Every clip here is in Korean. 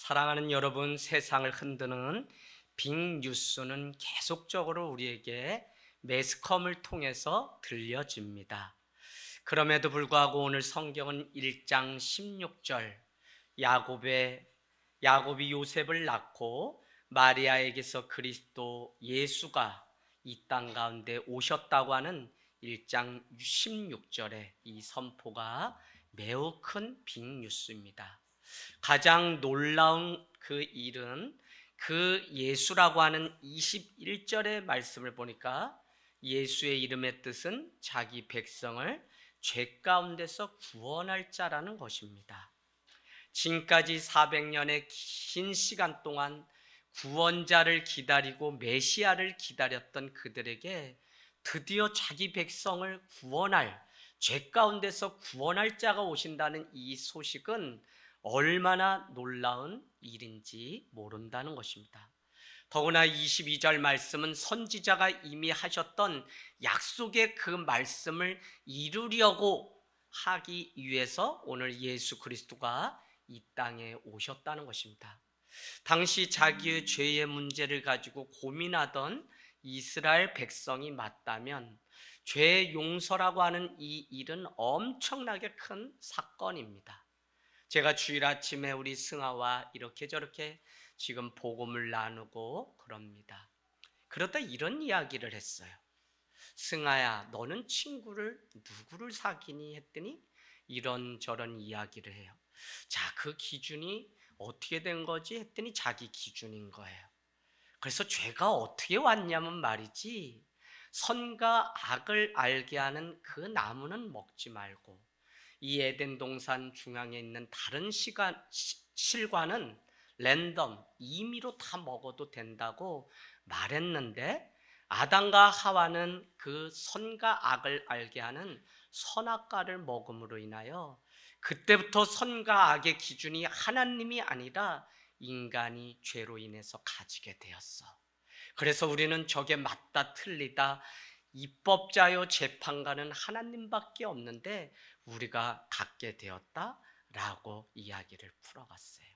사랑하는 여러분, 세상을 흔드는 빅뉴스는 계속적으로 우리에게 매스컴을 통해서 들려집니다. 그럼에도 불구하고 오늘 성경은 1장 16절 야곱의 야곱이 요셉을 낳고 마리아에게서 그리스도 예수가 이 땅 가운데 오셨다고 하는 1장 16절의 이 선포가 매우 큰 빅뉴스입니다. 가장 놀라운 그 일은 그 예수라고 하는 21절의 말씀을 보니까 예수의 이름의 뜻은 자기 백성을 죄 가운데서 구원할 자라는 것입니다. 지금까지 400년의 긴 시간 동안 구원자를 기다리고 메시아를 기다렸던 그들에게 드디어 자기 백성을 구원할 죄 가운데서 구원할 자가 오신다는 이 소식은 얼마나 놀라운 일인지 모른다는 것입니다. 더구나 22절 말씀은 선지자가 이미 하셨던 약속의 그 말씀을 이루려고 하기 위해서 오늘 예수 그리스도가 이 땅에 오셨다는 것입니다. 당시 자기의 죄의 문제를 가지고 고민하던 이스라엘 백성이 맞다면 죄 용서라고 하는 이 일은 엄청나게 큰 사건입니다. 제가 주일 아침에 우리 승아와 이렇게 저렇게 지금 복음을 나누고 그럽니다. 그러다 이런 이야기를 했어요. 승아야, 너는 친구를 누구를 사귀니 했더니 이런 저런 이야기를 해요. 자, 그 기준이 어떻게 된 거지 했더니 자기 기준인 거예요. 그래서 죄가 어떻게 왔냐면 말이지. 선과 악을 알게 하는 그 나무는 먹지 말고 이 에덴 동산 중앙에 있는 다른 시간 시, 실과는 랜덤 임의로 다 먹어도 된다고 말했는데 아담과 하와는 그 선과 악을 알게 하는 선악과를 먹음으로 인하여 그때부터 선과 악의 기준이 하나님이 아니라 인간이 죄로 인해서 가지게 되었어. 그래서 우리는 저게 맞다 틀리다 입법자요 재판관은 하나님밖에 없는데 우리가 갖게 되었다라고 이야기를 풀어갔어요.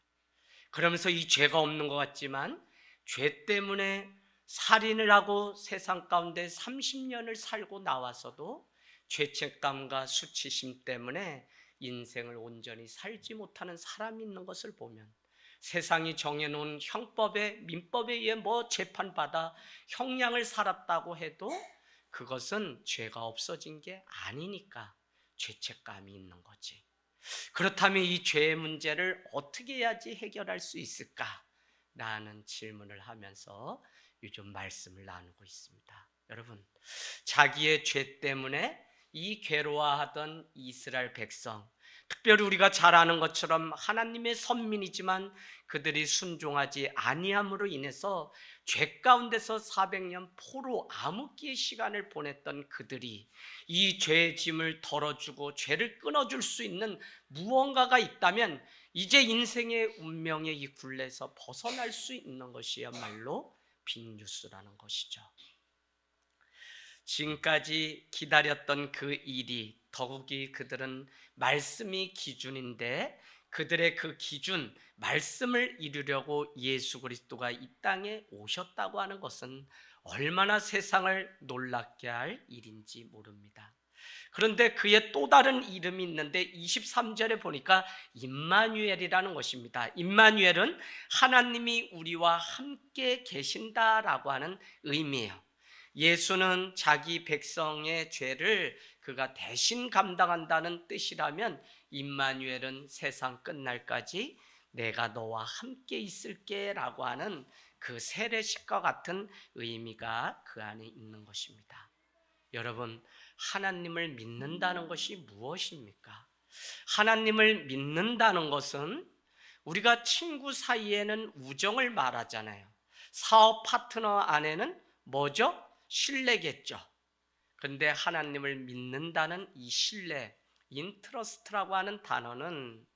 그러면서 이 죄가 없는 것 같지만 죄 때문에 살인을 하고 세상 가운데 30년을 살고 나와서도 죄책감과 수치심 때문에 인생을 온전히 살지 못하는 사람이 있는 것을 보면 세상이 정해놓은 형법에 민법에 의해 뭐 재판받아 형량을 살았다고 해도 그것은 죄가 없어진 게 아니니까 죄책감이 있는 거지. 그렇다면 이 죄의 문제를 어떻게 해야지 해결할 수 있을까? 라는 질문을 하면서 요즘 말씀을 나누고 있습니다. 여러분, 자기의 죄 때문에 이 괴로워하던 이스라엘 백성, 특별히 우리가 잘 아는 것처럼 하나님의 선민이지만 그들이 순종하지 아니함으로 인해서 죄 가운데서 400년 포로 암흑기의 시간을 보냈던 그들이 이 죄의 짐을 덜어주고 죄를 끊어줄 수 있는 무언가가 있다면 이제 인생의 운명의 이 굴레에서 벗어날 수 있는 것이야말로 빅뉴스라는 것이죠. 지금까지 기다렸던 그 일이 더욱이 그들은 말씀이 기준인데 그들의 그 기준 말씀을 이루려고 예수 그리스도가 이 땅에 오셨다고 하는 것은 얼마나 세상을 놀랍게 할 일인지 모릅니다. 그런데 그의 또 다른 이름이 있는데 23절에 보니까 임마누엘이라는 것입니다. 임마누엘은 하나님이 우리와 함께 계신다라고 하는 의미예요. 예수는 자기 백성의 죄를 그가 대신 감당한다는 뜻이라면 임마누엘은 세상 끝날까지 내가 너와 함께 있을게라고 하는 그 세례식과 같은 의미가 그 안에 있는 것입니다. 여러분, 하나님을 믿는다는 것이 무엇입니까? 하나님을 믿는다는 것은 우리가 친구 사이에는 우정을 말하잖아요. 사업 파트너 안에는 뭐죠? 신뢰겠죠. 근데 하나님을 믿는다는 이 신뢰, 인트러스트라고 하는 단어는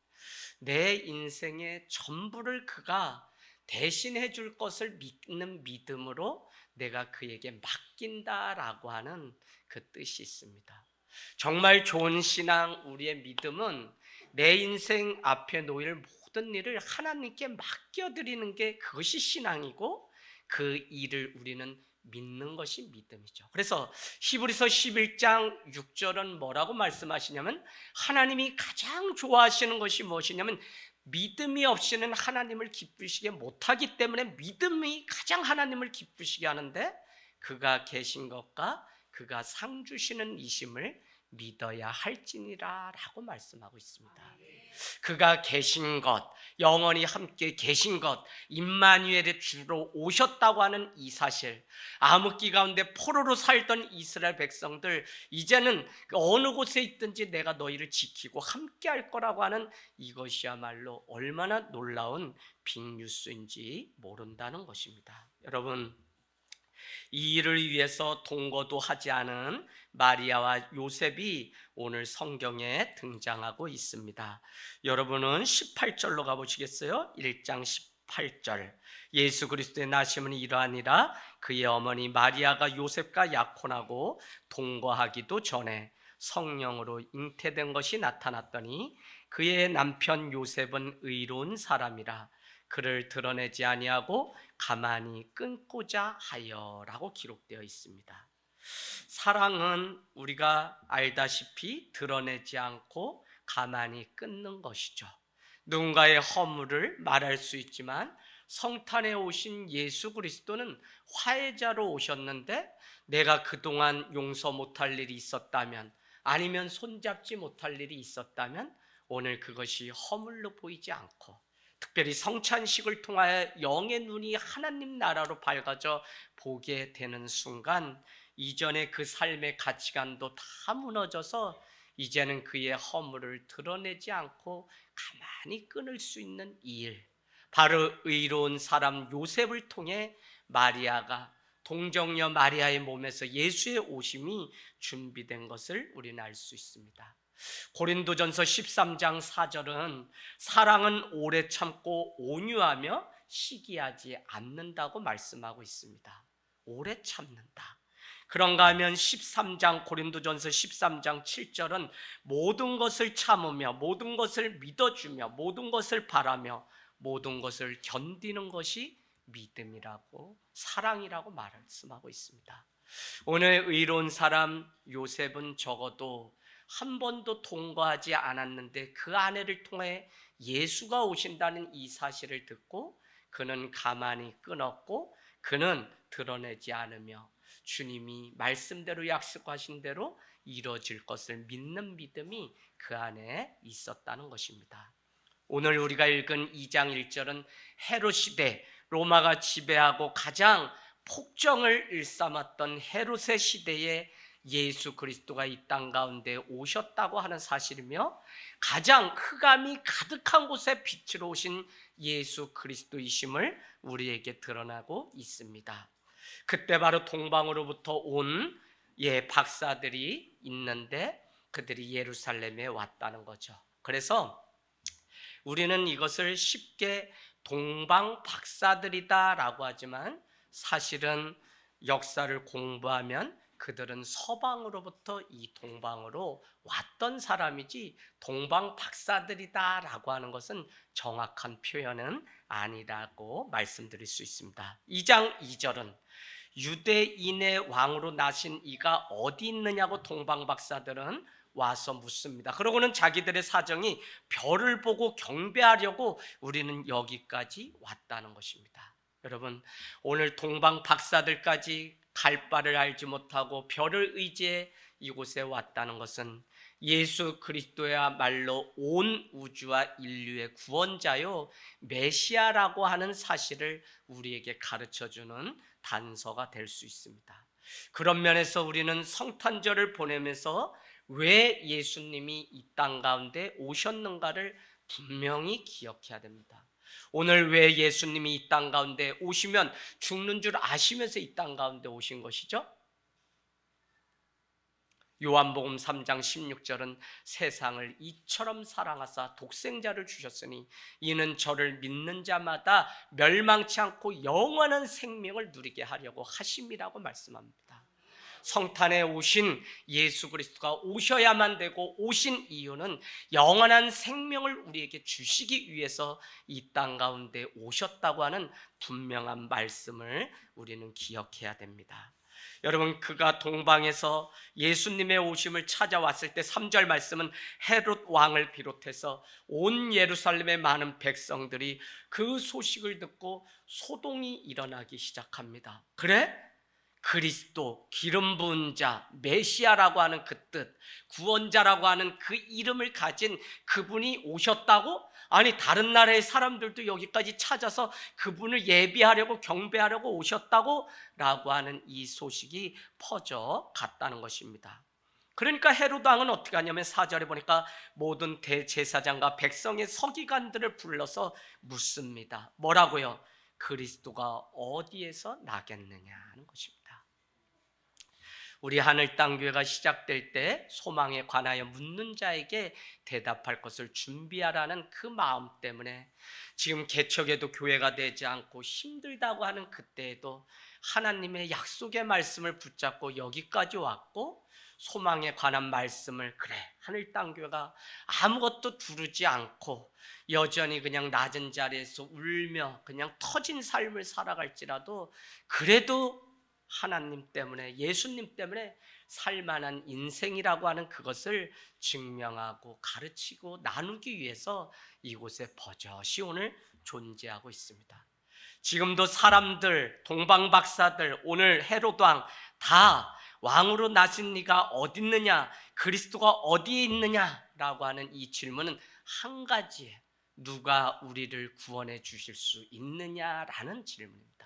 내 인생의 전부를 그가 대신해 줄 것을 믿는 믿음으로 내가 그에게 맡긴다라고 하는 그 뜻이 있습니다. 정말 좋은 신앙, 우리의 믿음은 내 인생 앞에 놓일 모든 일을 하나님께 맡겨드리는 게 그것이 신앙이고 그 일을 우리는 믿는 것이 믿음이죠. 그래서 히브리서 11장 6절은 뭐라고 말씀하시냐면 하나님이 가장 좋아하시는 것이 무엇이냐면 믿음이 없이는 하나님을 기쁘시게 못하기 때문에 믿음이 가장 하나님을 기쁘시게 하는데 그가 계신 것과 그가 상 주시는 이심을 믿어야 할지니라 라고 말씀하고 있습니다. 그가 계신 것, 영원히 함께 계신 것, 임마누엘의 주로 오셨다고 하는 이 사실, 암흑기 가운데 포로로 살던 이스라엘 백성들 이제는 그 어느 곳에 있든지 내가 너희를 지키고 함께 할 거라고 하는 이것이야말로 얼마나 놀라운 빅뉴스인지 모른다는 것입니다. 여러분 이 일을 위해서 동거도 하지 않은 마리아와 요셉이 오늘 성경에 등장하고 있습니다. 여러분은 18절로 가보시겠어요? 1장 18절. 예수 그리스도의 나심은 이러하니라 그의 어머니 마리아가 요셉과 약혼하고 동거하기도 전에 성령으로 잉태된 것이 나타났더니 그의 남편 요셉은 의로운 사람이라 그를 드러내지 아니하고 가만히 끊고자 하여라고 기록되어 있습니다. 사랑은 우리가 알다시피 드러내지 않고 가만히 끊는 것이죠. 누군가의 허물을 말할 수 있지만 성탄에 오신 예수 그리스도는 화해자로 오셨는데 내가 그동안 용서 못할 일이 있었다면 아니면 손잡지 못할 일이 있었다면 오늘 그것이 허물로 보이지 않고 특별히 성찬식을 통하여 영의 눈이 하나님 나라로 밝아져 보게 되는 순간 이전의 그 삶의 가치관도 다 무너져서 이제는 그의 허물을 드러내지 않고 가만히 끊을 수 있는 이 일. 바로 의로운 사람 요셉을 통해 마리아가 동정녀 마리아의 몸에서 예수의 오심이 준비된 것을 우리는 알 수 있습니다. 고린도전서 13장 4절은 사랑은 오래 참고 온유하며 시기하지 않는다고 말씀하고 있습니다. 오래 참는다. 그런가 하면 13장 고린도전서 13장 7절은 모든 것을 참으며 모든 것을 믿어주며 모든 것을 바라며 모든 것을 견디는 것이 믿음이라고 사랑이라고 말씀하고 있습니다. 오늘 의로운 사람 요셉은 적어도 한 번도 통과하지 않았는데 그 아내를 통해 예수가 오신다는 이 사실을 듣고 그는 가만히 끊었고 그는 드러내지 않으며 주님이 말씀대로 약속하신 대로 이루어질 것을 믿는 믿음이 그 안에 있었다는 것입니다. 오늘 우리가 읽은 2장 1절은 헤롯 시대 로마가 지배하고 가장 폭정을 일삼았던 헤롯의 시대에 예수 그리스도가 이 땅 가운데 오셨다고 하는 사실이며 가장 흑암이 가득한 곳에 빛으로 오신 예수 그리스도이심을 우리에게 드러나고 있습니다. 그때 바로 동방으로부터 온 예, 박사들이 있는데 그들이 예루살렘에 왔다는 거죠. 그래서 우리는 이것을 쉽게 동방 박사들이다라고 하지만 사실은 역사를 공부하면 그들은 서방으로부터 이 동방으로 왔던 사람이지 동방 박사들이다라고 하는 것은 정확한 표현은 아니라고 말씀드릴 수 있습니다. 2장 2절은 유대인의 왕으로 나신 이가 어디 있느냐고 동방 박사들은 와서 묻습니다. 그러고는 자기들의 사정이 별을 보고 경배하려고 우리는 여기까지 왔다는 것입니다. 여러분, 오늘 동방 박사들까지 갈 바를 알지 못하고 별을 의지해 이곳에 왔다는 것은 예수 그리스도야말로 온 우주와 인류의 구원자요 메시아라고 하는 사실을 우리에게 가르쳐 주는 단서가 될 수 있습니다. 그런 면에서 우리는 성탄절을 보내면서 왜 예수님이 이 땅 가운데 오셨는가를 분명히 기억해야 됩니다. 오늘 왜 예수님이 이 땅 가운데 오시면 죽는 줄 아시면서 이 땅 가운데 오신 것이죠? 요한복음 3장 16절은 세상을 이처럼 사랑하사 독생자를 주셨으니 이는 저를 믿는 자마다 멸망치 않고 영원한 생명을 누리게 하려고 하심이라고 말씀합니다. 성탄에 오신 예수 그리스도가 오셔야만 되고 오신 이유는 영원한 생명을 우리에게 주시기 위해서 이 땅 가운데 오셨다고 하는 분명한 말씀을 우리는 기억해야 됩니다. 여러분 그가 동방에서 예수님의 오심을 찾아왔을 때 3절 말씀은 헤롯 왕을 비롯해서 온 예루살렘의 많은 백성들이 그 소식을 듣고 소동이 일어나기 시작합니다. 그래? 그리스도 기름 부은 자 메시아라고 하는 그 뜻, 구원자라고 하는 그 이름을 가진 그분이 오셨다고? 아니 다른 나라의 사람들도 여기까지 찾아서 그분을 예비하려고 경배하려고 오셨다고? 라고 하는 이 소식이 퍼져 갔다는 것입니다. 그러니까 헤로드 왕은 어떻게 하냐면 사절에 보니까 모든 대제사장과 백성의 서기관들을 불러서 묻습니다. 뭐라고요? 그리스도가 어디에서 나겠느냐 하는 것입니다. 우리 하늘 땅 교회가 시작될 때 소망에 관하여 묻는 자에게 대답할 것을 준비하라는 그 마음 때문에 지금 개척에도 교회가 되지 않고 힘들다고 하는 그때에도 하나님의 약속의 말씀을 붙잡고 여기까지 왔고 소망에 관한 말씀을 그래 하늘 땅 교회가 아무것도 두르지 않고 여전히 그냥 낮은 자리에서 울며 그냥 터진 삶을 살아갈지라도 그래도 하나님 때문에 예수님 때문에 살만한 인생이라고 하는 그것을 증명하고 가르치고 나누기 위해서 이곳에 버젓이 오늘 존재하고 있습니다. 지금도 사람들, 동방 박사들, 오늘 헤로드 왕다 왕으로 나신 네가 어디 있느냐? 그리스도가 어디에 있느냐라고 하는 이 질문은 한 가지에 누가 우리를 구원해 주실 수 있느냐라는 질문입니다.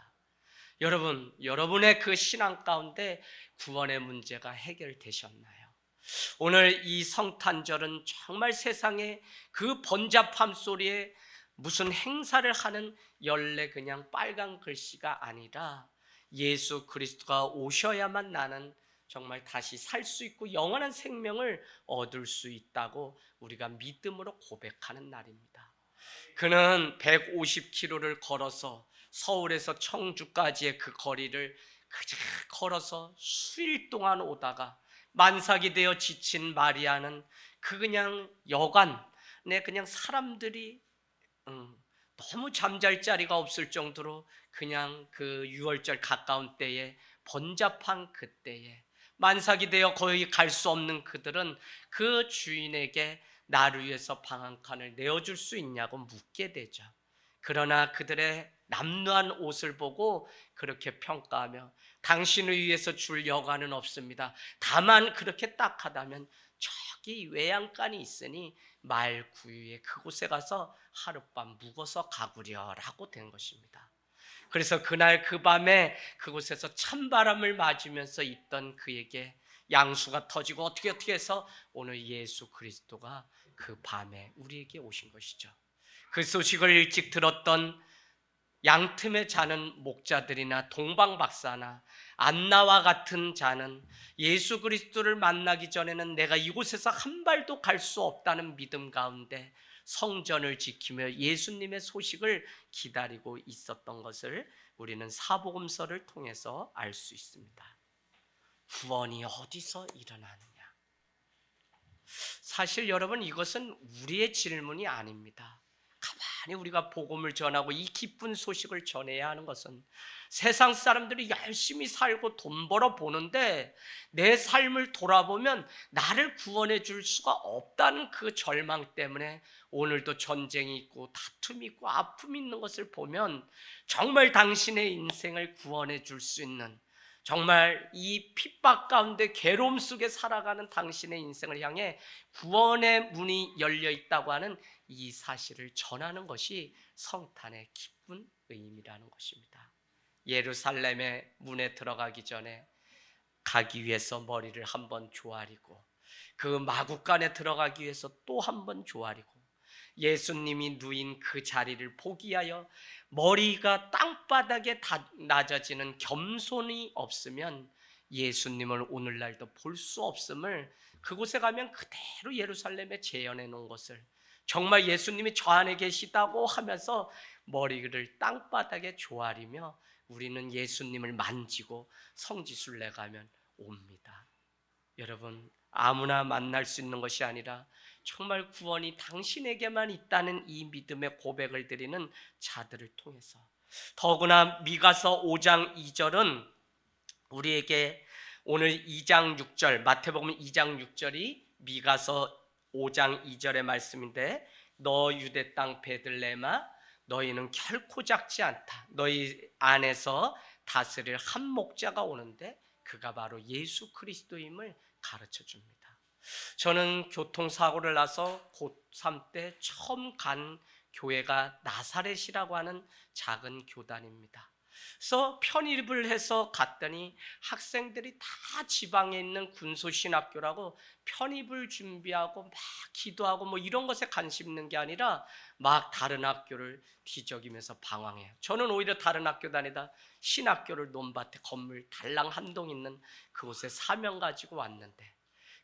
여러분, 여러분의 그 신앙 가운데 구원의 문제가 해결되셨나요? 오늘 이 성탄절은 정말 세상에 그 번잡함 소리에 무슨 행사를 하는 연례 그냥 빨간 글씨가 아니라 예수 그리스도가 오셔야만 나는 정말 다시 살 수 있고 영원한 생명을 얻을 수 있다고 우리가 믿음으로 고백하는 날입니다. 그는 150km를 걸어서 서울에서 청주까지의 그 거리를 그저 걸어서 수일 동안 오다가 만삭이 되어 지친 마리아는 그 그냥 여관에 그냥 사람들이 음, 너무 잠잘 자리가 없을 정도로 그냥 그 6월절 가까운 때에 번잡한 그때에 만삭이 되어 거의 갈 수 없는 그들은 그 주인에게 나를 위해서 방 한 칸을 내어줄 수 있냐고 묻게 되죠. 그러나 그들의 남루한 옷을 보고 그렇게 평가하며 당신을 위해서 줄 여관은 없습니다. 다만 그렇게 딱하다면 저기 외양간이 있으니 말 구유에 그곳에 가서 하룻밤 묵어서 가구려라고 된 것입니다. 그래서 그날 그 밤에 그곳에서 찬바람을 맞으면서 있던 그에게 양수가 터지고 어떻게 어떻게 해서 오늘 예수 그리스도가 그 밤에 우리에게 오신 것이죠. 그 소식을 일찍 들었던 양틈에 자는 목자들이나 동방 박사나 안나와 같은 자는 예수 그리스도를 만나기 전에는 내가 이곳에서 한 발도 갈 수 없다는 믿음 가운데 성전을 지키며 예수님의 소식을 기다리고 있었던 것을 우리는 사복음서를 통해서 알 수 있습니다. 구원이 어디서 일어나느냐? 사실 여러분 이것은 우리의 질문이 아닙니다. 가만히 우리가 복음을 전하고 이 기쁜 소식을 전해야 하는 것은 세상 사람들이 열심히 살고 돈 벌어 보는데 내 삶을 돌아보면 나를 구원해 줄 수가 없다는 그 절망 때문에 오늘도 전쟁이 있고 다툼이 있고 아픔이 있는 것을 보면 정말 당신의 인생을 구원해 줄 수 있는 정말 이 핍박 가운데 괴로움 속에 살아가는 당신의 인생을 향해 구원의 문이 열려 있다고 하는 이 사실을 전하는 것이 성탄의 기쁜 의미라는 것입니다. 예루살렘의 문에 들어가기 전에 가기 위해서 머리를 한 번 조아리고 그 마구간에 들어가기 위해서 또 한 번 조아리고 예수님이 누인 그 자리를 포기하여 머리가 땅바닥에 낮아지는 겸손이 없으면 예수님을 오늘날도 볼 수 없음을 그곳에 가면 그대로 예루살렘에 재현해 놓은 것을 정말 예수님이 저 안에 계시다고 하면서 머리를 땅바닥에 조아리며 우리는 예수님을 만지고 성지순례 가면 옵니다. 여러분, 아무나 만날 수 있는 것이 아니라 정말 구원이 당신에게만 있다는 이 믿음의 고백을 드리는 자들을 통해서 더구나 미가서 5장 2절은 우리에게 오늘 2장 6절 마태복음 2장 6절이 미가서 5장 2절의 말씀인데 너 유대 땅 베들레마 너희는 결코 작지 않다. 너희 안에서 다스릴 한 목자가 오는데 그가 바로 예수 그리스도임을 가르쳐 줍니다. 저는 교통사고를 나서 고3 때 처음 간 교회가 나사렛이라고 하는 작은 교단입니다. 그래서 편입을 해서 갔더니 학생들이 다 지방에 있는 군소신학교라고 편입을 준비하고 막 기도하고 뭐 이런 것에 관심 있는 게 아니라 막 다른 학교를 뒤적이면서 방황해요. 저는 오히려 다른 학교 다니다 신학교를 논밭에 건물 달랑 한동 있는 그곳에 사명 가지고 왔는데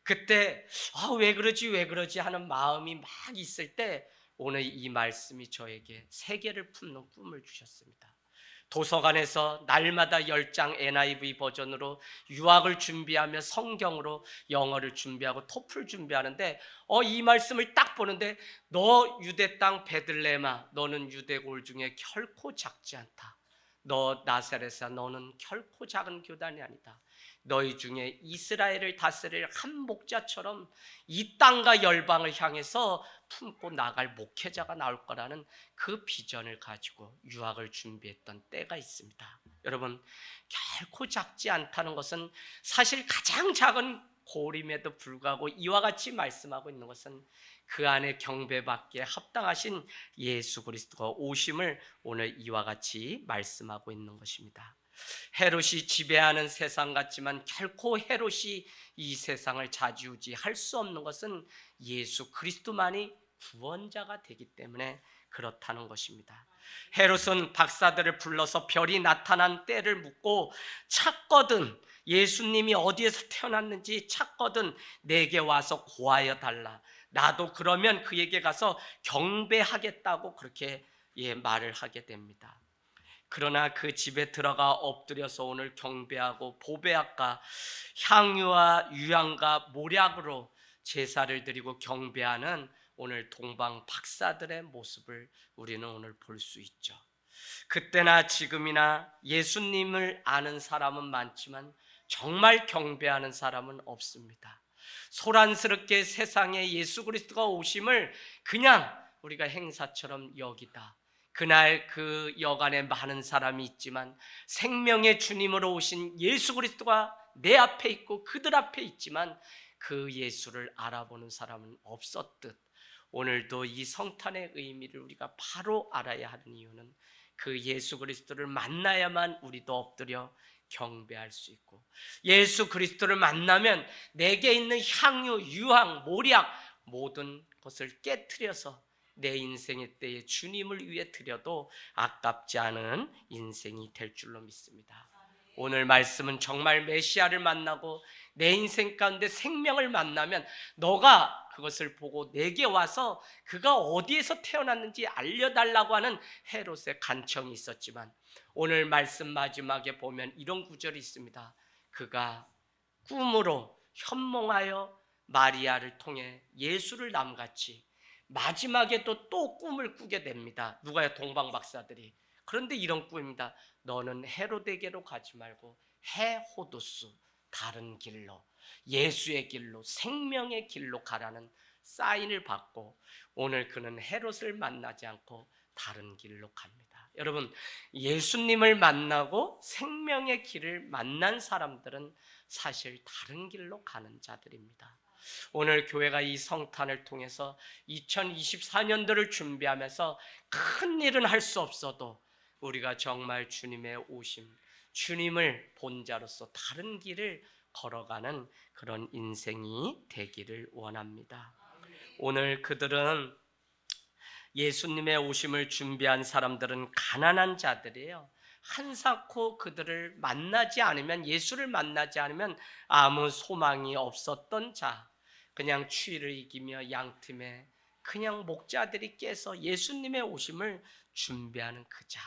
그때 아, 왜 그러지 왜 그러지 하는 마음이 막 있을 때 오늘 이 말씀이 저에게 세계를 품는 꿈을 주셨습니다. 도서관에서 날마다 10장 NIV 버전으로 유학을 준비하며 성경으로 영어를 준비하고 토플 준비하는데 어 이 말씀을 딱 보는데 너 유대 땅 베들레마 너는 유대 골 중에 결코 작지 않다. 너 나사렛아 너는 결코 작은 교단이 아니다. 너희 중에 이스라엘을 다스릴 한 목자처럼 이 땅과 열방을 향해서 품고 나갈 목회자가 나올 거라는 그 비전을 가지고 유학을 준비했던 때가 있습니다. 여러분, 결코 작지 않다는 것은 사실 가장 작은 고림에도 불구하고 이와 같이 말씀하고 있는 것은 그 안에 경배받기에 합당하신 예수 그리스도가 오심을 오늘 이와 같이 말씀하고 있는 것입니다. 헤롯이 지배하는 세상 같지만 결코 헤롯이 이 세상을 좌지우지할 수 없는 것은 예수 그리스도만이 구원자가 되기 때문에 그렇다는 것입니다. 헤롯은 박사들을 불러서 별이 나타난 때를 묻고 찾거든 예수님이 어디에서 태어났는지 찾거든 내게 와서 고하여 달라. 나도 그러면 그에게 가서 경배하겠다고 그렇게 예, 말을 하게 됩니다. 그러나 그 집에 들어가 엎드려서 오늘 경배하고 보배악과 향유와 유향과 모략으로 제사를 드리고 경배하는 오늘 동방 박사들의 모습을 우리는 오늘 볼 수 있죠. 그때나 지금이나 예수님을 아는 사람은 많지만 정말 경배하는 사람은 없습니다. 소란스럽게 세상에 예수 그리스도가 오심을 그냥 우리가 행사처럼 여기다. 그날 그 여간에 많은 사람이 있지만 생명의 주님으로 오신 예수 그리스도가 내 앞에 있고 그들 앞에 있지만 그 예수를 알아보는 사람은 없었듯 오늘도 이 성탄의 의미를 우리가 바로 알아야 하는 이유는 그 예수 그리스도를 만나야만 우리도 엎드려 경배할 수 있고 예수 그리스도를 만나면 내게 있는 향유, 유황, 모략 모든 것을 깨뜨려서 내 인생의 때에 주님을 위해 드려도 아깝지 않은 인생이 될 줄로 믿습니다. 오늘 말씀은 정말 메시아를 만나고 내 인생 가운데 생명을 만나면 너가 그것을 보고 내게 와서 그가 어디에서 태어났는지 알려달라고 하는 헤롯의 간청이 있었지만 오늘 말씀 마지막에 보면 이런 구절이 있습니다. 그가 꿈으로 현몽하여 마리아를 통해 예수를 남같이 마지막에 또 또 꿈을 꾸게 됩니다. 누가요? 동방 박사들이. 그런데 이런 꿈입니다. 너는 헤로데게로 가지 말고 헤호도스 다른 길로 예수의 길로 생명의 길로 가라는 사인을 받고 오늘 그는 헤롯을 만나지 않고 다른 길로 갑니다. 여러분 예수님을 만나고 생명의 길을 만난 사람들은 사실 다른 길로 가는 자들입니다. 오늘 교회가 이 성탄을 통해서 2024년도를 준비하면서 큰 일은 할 수 없어도 우리가 정말 주님의 오심, 주님을 본자로서 다른 길을 걸어가는 그런 인생이 되기를 원합니다. 오늘 그들은 예수님의 오심을 준비한 사람들은 가난한 자들이에요. 한사코 그들을 만나지 않으면 예수를 만나지 않으면 아무 소망이 없었던 자. 그냥 추위를 이기며 양틈에 그냥 목자들이 깨서 예수님의 오심을 준비하는 그 자.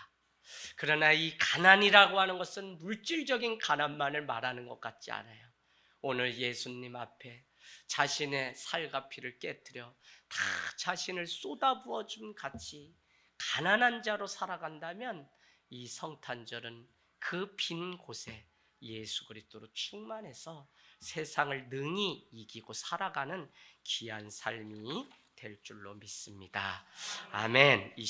그러나 이 가난이라고 하는 것은 물질적인 가난만을 말하는 것 같지 않아요. 오늘 예수님 앞에 자신의 살과 피를 깨뜨려 다 자신을 쏟아부어 준 같이 가난한 자로 살아간다면 이 성탄절은 그 빈 곳에 예수 그리스도로 충만해서 세상을 능히 이기고 살아가는 귀한 삶이 될 줄로 믿습니다. 아멘. 이